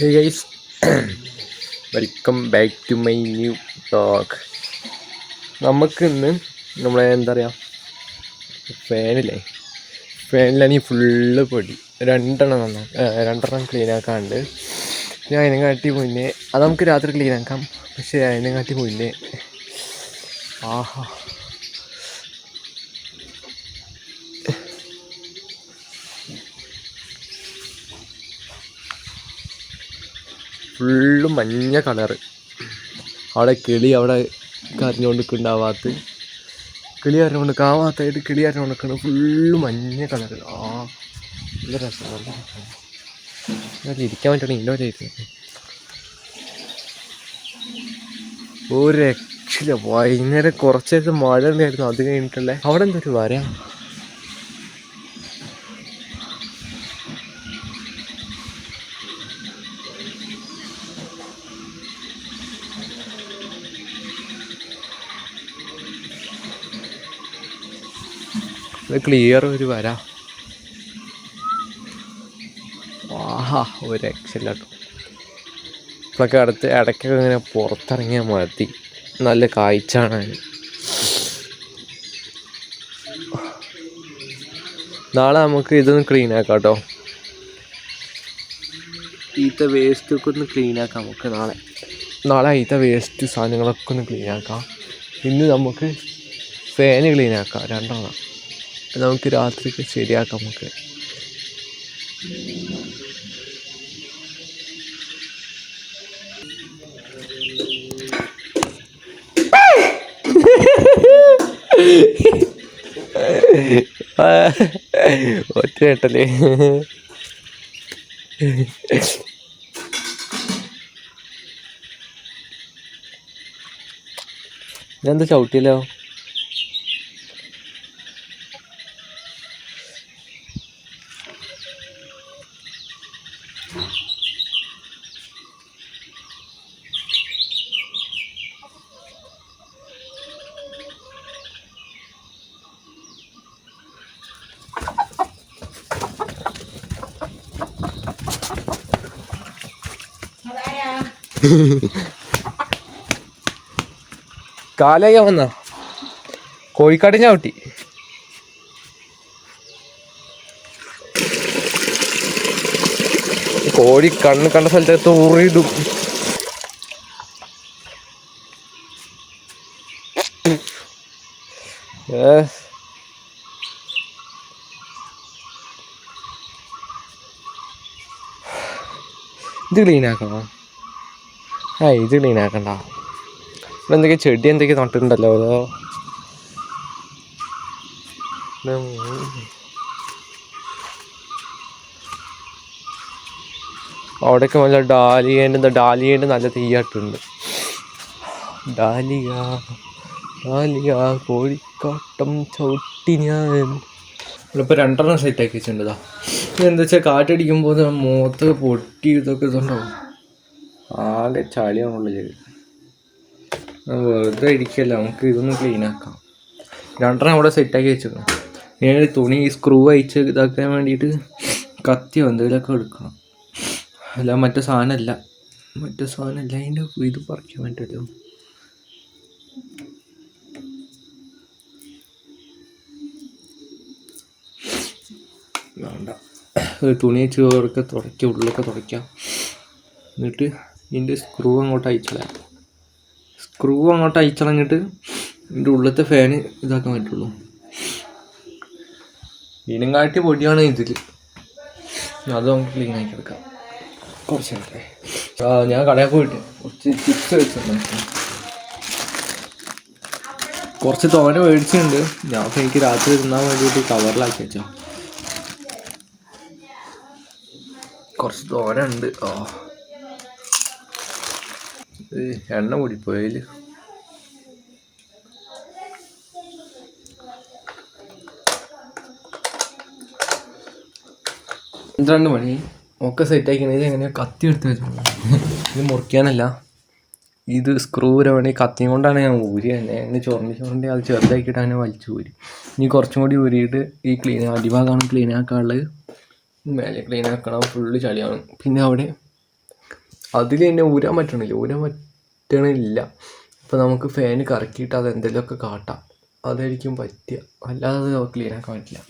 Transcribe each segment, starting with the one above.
Guys welcome back to my new talk നമുക്ക് ഇന്ന് നമ്മളെ എന്താ പറയുക ഫാനില്ലേ ഫാനിലാണെങ്കിൽ ഫുള്ള് പൊടി. രണ്ടെണ്ണം നന്നാ രണ്ടെണ്ണം ക്ലീൻ ആക്കാണ്ട്. ഞാൻ അതിനെ കാട്ടി മുന്നേ അത് നമുക്ക് രാത്രി ക്ലീൻ ആക്കാം. പക്ഷേ അതിനെ കാട്ടി മുന്നേ ആഹാ. ഫുള്ള് മഞ്ഞ കളറ്. അവിടെ കിളി അവിടെ കരഞ്ഞുകൊണ്ട് നിൽക്കുന്നുണ്ടാവാത്ത കിളി കരഞ്ഞുകൊണ്ട് കാവാത്തായിട്ട് കിളി കരഞ്ഞുകൊണ്ട് നിൽക്കുന്നത് ഫുള്ള് മഞ്ഞ കളറ്. ആ നല്ല രസമാണ്. അതിൽ ഇരിക്കാൻ പറ്റണ ഇല്ലോ ഒരു രക്ഷയില്ല വൈകുന്നേരം കുറച്ചേരം മഴ ഉണ്ടായിരുന്നു. അത് കഴിഞ്ഞിട്ടല്ലേ? അവിടെ എന്തൊരു വരാ ഇത് ക്ലിയർ ഒരു വര. ആഹാ ഒരു രക്ഷയില്ല കേട്ടോ ഇപ്പോഴൊക്കെ അടുത്ത് ഇടയ്ക്കൊക്കെ ഇങ്ങനെ പുറത്തിറങ്ങിയാൽ മതി. നല്ല കാഴ്ച കാണാൻ നാളെ നമുക്ക് ഇതൊന്ന് ക്ലീൻ ആക്കാം കേട്ടോ ഈത്ത വേസ്റ്റ് ഒക്കെ ഒന്ന് ക്ലീൻ ആക്കാം നമുക്ക് നാളെ. നാളെ ഈത്ത വേസ്റ്റ് സാധനങ്ങളൊക്കെ ഒന്ന് ക്ലീൻ ആക്കാം. ഇന്ന് നമുക്ക് ഫാന് ക്ലീൻ ആക്കാം രണ്ടെണ്ണം. നമുക്ക് രാത്രിക്ക് ശരിയാക്കാം നമുക്ക്. ഒറ്റ കേട്ടല്ലേ ഇതെന്താ ചവിട്ടിയല്ലോ? കാലയ്യ വന്ന കോഴിക്കാട് ചവിട്ടി. കോഴി കണ്ണ് കണ്ട സ്ഥലത്ത് ഊറിയിടും. ഏ ഇത് ക്ലീൻ ആക്കണോ? ആ ഇത് ക്ലീൻ ആക്കണ്ട. ഇവിടെ എന്തൊക്കെ ചെടി എന്തൊക്കെ നട്ടിട്ടുണ്ടല്ലോ അതോ? അവിടെയൊക്കെ നല്ല ഡാലിയേന്റെ എന്താ ഡാലിയേന്റെ നല്ല തീയാട്ടുണ്ട് ഡാലിയ ഡാലിയ കോഴിക്കാട്ടം ചവിട്ടി ഞാൻ. ഇവിടെ രണ്ടെണ്ണം സെറ്റ് ആക്കി ഇതാ എന്താ വെച്ചാൽ കാറ്റടിക്കുമ്പോൾ മുഖത്ത് പൊട്ടി ഇതൊക്കെ ഇതുണ്ടാവും ആകെ ചളിയാണുള്ളൂ ചെയ്ത് വെറുതെ ഇരിക്കല്ല നമുക്ക് ഇതൊന്ന് ക്ലീൻ ആക്കാം. രണ്ടെണ്ണം അവിടെ സെറ്റാക്കി വെച്ചേക്കണം ഞാൻ തുണി സ്ക്രൂ അയച്ച് ഇതാക്കാൻ വേണ്ടിയിട്ട് കത്തിയോ എന്തെങ്കിലുമൊക്കെ എടുക്കണം. അല്ല മറ്റേ സാധനമല്ല. മറ്റേ സാധനമല്ല അതിന്റെ ഇത് പറിക്കാൻ പറ്റുമല്ലോ വേണ്ട. തുണി വെച്ച് ഉള്ളൊക്കെ തുടയ്ക്കാം. എന്നിട്ട് ഇതിന്റെ സ്ക്രൂ അങ്ങോട്ട് അയച്ചളയാം സ്ക്രൂ അങ്ങോട്ട് അയച്ചളഞ്ഞിട്ട് ഇതിന്റെ ഉള്ളത്തെ ഫാന് ഇതാക്കാൻ പറ്റുള്ളൂ. ഇനം കാട്ടി പൊടിയാണ് ഇതിൽ അത് നമുക്ക് ക്ലീൻ ആക്കി എടുക്കാം. കുറച്ച് ഞാൻ കടയിൽ പോയിട്ട് കുറച്ച് ചിപ്സ് വെച്ചിട്ടുണ്ട്. കുറച്ച് തോന മേടിച്ചിട്ടുണ്ട്. ഞാൻ എനിക്ക് രാത്രി തിന്നാൻ വേണ്ടിയിട്ട് കവറിലാക്കി വെച്ചോ കുറച്ച് തോന ഉണ്ട്. ആ എണ്ണ അതിൽ പന്ത്രണ്ട് മണി. ഒക്കെ സെറ്റ് സെറ്റാക്കിയത് എങ്ങനെയാ? കത്തി എടുത്ത് വെച്ചു ഇത് മുറിക്കാനല്ല. ഇത് സ്ക്രൂ വരവാണെങ്കിൽ കത്തിയും കൊണ്ടാണ് ഞാൻ ഊരി തന്നെ. അങ്ങനെ ചൊറണ്ടി ചൊറണ്ടി അത് ചെറുതാക്കിയിട്ട് അങ്ങനെ വലിച്ചു ഊരി. ഇനി കുറച്ചും കൂടി ഊരിയിട്ട് ഈ ക്ലീൻ അടിഭാഗമാണ് ക്ലീൻ ആക്കാനുള്ളത്. മേലെ ക്ലീൻ ആക്കണം. ഫുള്ള് ചളിയാണ് പിന്നെ അവിടെ അതിൽ തന്നെ ഊരാൻ പറ്റണില്ല ഊരാൻ പറ്റണില്ല. അപ്പോൾ നമുക്ക് ഫാന് കറക്കിയിട്ട് അത് എന്തെങ്കിലുമൊക്കെ കാട്ടാം. അതായിരിക്കും പറ്റുക അല്ലാതെ അത് ക്ലീൻ ആക്കാൻ പറ്റില്ല.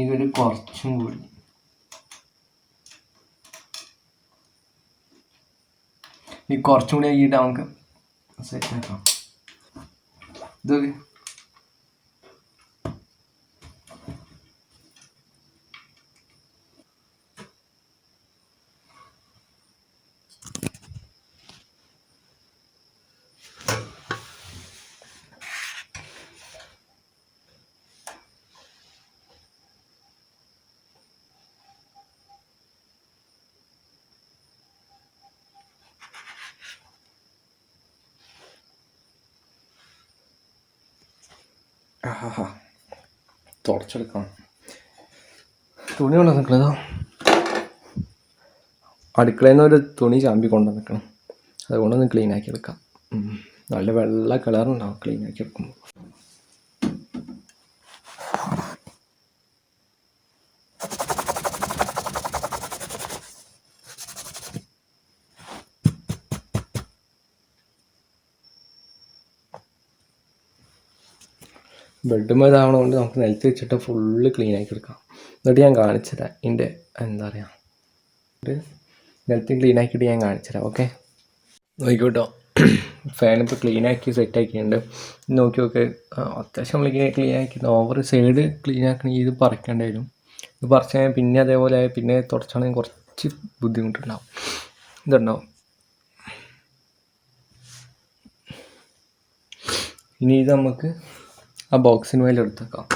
ഇനി കുറച്ചും കൂടി. ഈ കുറച്ചും കൂടി ആക്കിയിട്ട് നമുക്ക് സെറ്റ് ആക്കാം. ഇതൊക്കെ തുടച്ചെടുക്കണം. തുണി കൊണ്ട് നിൽക്കണതോ അടുക്കളയിൽ നിന്ന് ഒരു തുണി ചാമ്പി കൊണ്ട് നിൽക്കണം അതുകൊണ്ടൊന്ന് ക്ലീൻ ആക്കി എടുക്കാം. നല്ല വെള്ള കളറുണ്ടാവും ക്ലീൻ ആക്കി എടുക്കുമ്പോൾ. ബെഡും ഇതാവണതുകൊണ്ട് നമുക്ക് നിലത്ത് വെച്ചിട്ട് ഫുള്ള് ക്ലീൻ ആക്കി എടുക്കാം. എന്നിട്ട് ഞാൻ കാണിച്ചുതരാം. ഇതിന്റെ എന്താ പറയുക നിലത്ത് ക്ലീൻ ആക്കിയിട്ട് ഞാൻ കാണിച്ചുതരാം ഓക്കെ നോക്കിക്കോട്ടോ. ഫാൻ ഇപ്പോൾ ക്ലീൻ ആക്കി സെറ്റ് ആക്കിയിട്ടുണ്ട്. നോക്കി നോക്കി. അത്യാവശ്യം നമ്മൾ ഇങ്ങനെ ക്ലീൻ ആക്കി ഓവർ സൈഡ് ക്ലീൻ ആക്കണമെങ്കിൽ ഇത് പറിക്കേണ്ടി വരും. ഇത് പറിച്ച് കഴിഞ്ഞാൽ പിന്നെ അതേപോലെ പിന്നെ തുടച്ചാണെങ്കിൽ കുറച്ച് ബുദ്ധിമുട്ടുണ്ടാവും. ഇതുണ്ടാവും ഇനി ഇത് നമുക്ക് ആ ബോക്സിന് മേലെ എടുത്തേക്കാം.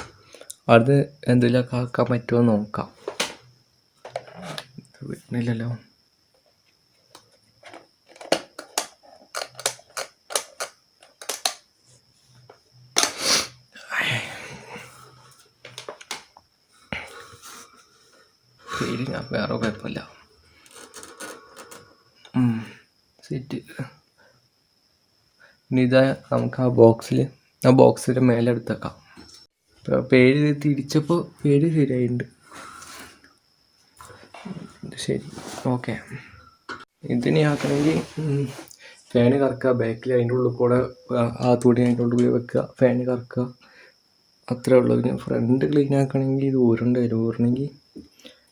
അത് എന്തെങ്കിലുമൊക്കെ ആക്കാൻ പറ്റുമോ എന്ന് നോക്കാം. ഞാൻ വേറെ കുഴപ്പമില്ല. സെറ്റ് ഇനി ഇതാ നമുക്ക് ആ ബോക്സിൽ ആ ബോക്സിന്റെ മേലെ എടുത്തേക്കാം. പേര് തിരിച്ചപ്പോൾ പേര് ശരിയായിട്ടുണ്ട്. ശരി. ഓക്കെ. ഇതിനി ആക്കണമെങ്കിൽ ഫാന് കറക്കുക. ബാക്കിൽ അതിന്റെ ഉള്ളിൽ കൂടെ ആ- തുണി അതിന്റെ ഉള്ളിൽ കൂടി വെക്കുക. ഫാന് കറക്കുക. അത്രേ ഉള്ളൂ. പിന്നെ ഫ്രണ്ട് ക്ലീൻ ആക്കണമെങ്കിൽ ഇത് ഊരണ്ട. വരും ഊരണമെങ്കിൽ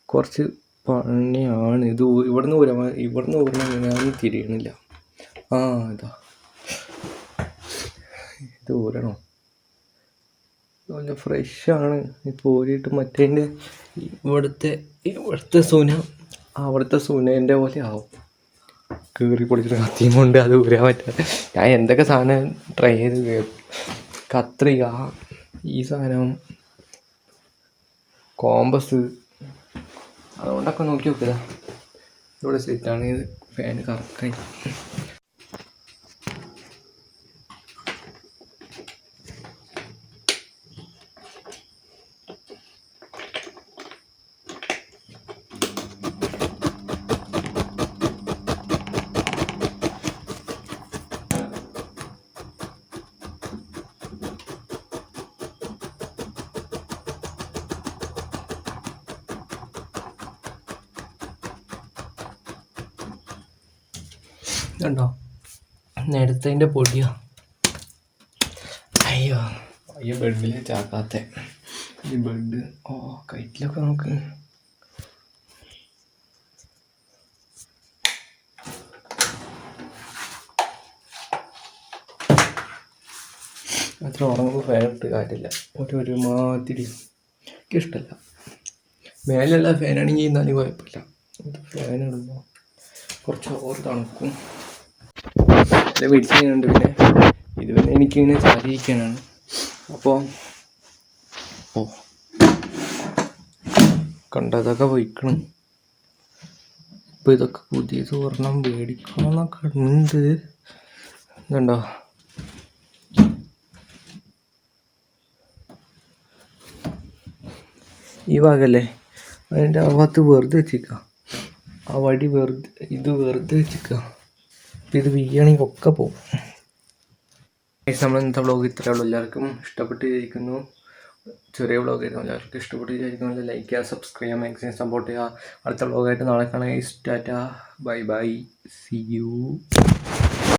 കുറച്ച് പണിയാണ്. ഇത് ഇവിടുന്ന് ഊരാ ഇവിടുന്ന് ഊരണം ഞാൻ തിരിയണില്ല. ആ ഇതാ. ഊരണോ നല്ല ഫ്രഷാണ് ഇപ്പോൾ പോരിട്ട് മറ്റേന്റെ ഇവിടുത്തെ ഇവിടുത്തെ സൂന അവിടുത്തെ സൂനേന്റെ പോലെ ആവും. കീറി പൊളിച്ചിട്ട് കത്തിയും കൊണ്ട് അത് ഊരാൻ പറ്റാതെ ഞാൻ എന്തൊക്കെ സാധനം ട്രൈ ചെയ്ത് കത്രിക ഈ സാധനം കോമ്പസ് അതുകൊണ്ടൊക്കെ നോക്കി നോക്കുക ഇവിടെ സെറ്റാണ് ഇത് ഫാൻ കറക്കായി. കണ്ടോ നേരത്തെ പൊടിയോ? അയ്യോ. അയ്യോ ബെഡിൽ ചാക്കാത്ത. ഈ ബെഡ് ഓ കൈറ്റിലൊക്കെ നമുക്ക്. അത്ര ഉറങ്ങുമ്പോൾ ഫാൻ ഇട്ട് കാര്യമില്ല. ഒരു ഒരു മാതിരി എനിക്കിഷ്ടമല്ല മേലെയുള്ള ഫാനാണെങ്കിൽ എന്നാലും കുഴപ്പമില്ല. ഫാൻ ഇടുമ്പോൾ കുറച്ച് ഓർ തണുക്കും. അത് പിടിച്ച് ചെയ്യുന്നുണ്ട് പിന്നെ. ഇത് പിന്നെ എനിക്കിങ്ങനെ ചാരിയിരിക്കാനാണ് അപ്പോൾ ഓ. കണ്ടതൊക്കെ പോയിക്കണം ഇപ്പം ഇതൊക്കെ പുതിയ സ്വർണം മേടിക്കണമെന്നൊക്കെ ഉണ്ട്. ഇതുണ്ടോ? ഈ ഭാഗമല്ലേ അതിന്റെ ആ ഭാഗത്ത് വെറുതെ വെച്ചിക്കാം. ആ വടി വെറുതെ ഇത് വെറുതെ വെച്ചിക്കാം. ഇത് വീയണമെങ്കിൽ ഒക്കെ പോകും. നമ്മൾ ഇന്നത്തെ വ്ളോഗ് ഇത്രയേ ഉള്ളൂ. എല്ലാവർക്കും ഇഷ്ടപ്പെട്ട് വിചാരിക്കുന്നു. ചെറിയ വ്ളോഗ് ആയിരുന്നു. എല്ലാവർക്കും ഇഷ്ടപ്പെട്ട് വിചാരിക്കുന്നു. ലൈക്ക് ചെയ്യുക സബ്സ്ക്രൈബ് ചെയ്യുക മാക്സിമം സപ്പോർട്ട് ചെയ്യുക. അടുത്ത വ്ളോഗായിട്ട് നാളെ കാണാൻ tata bye bye see you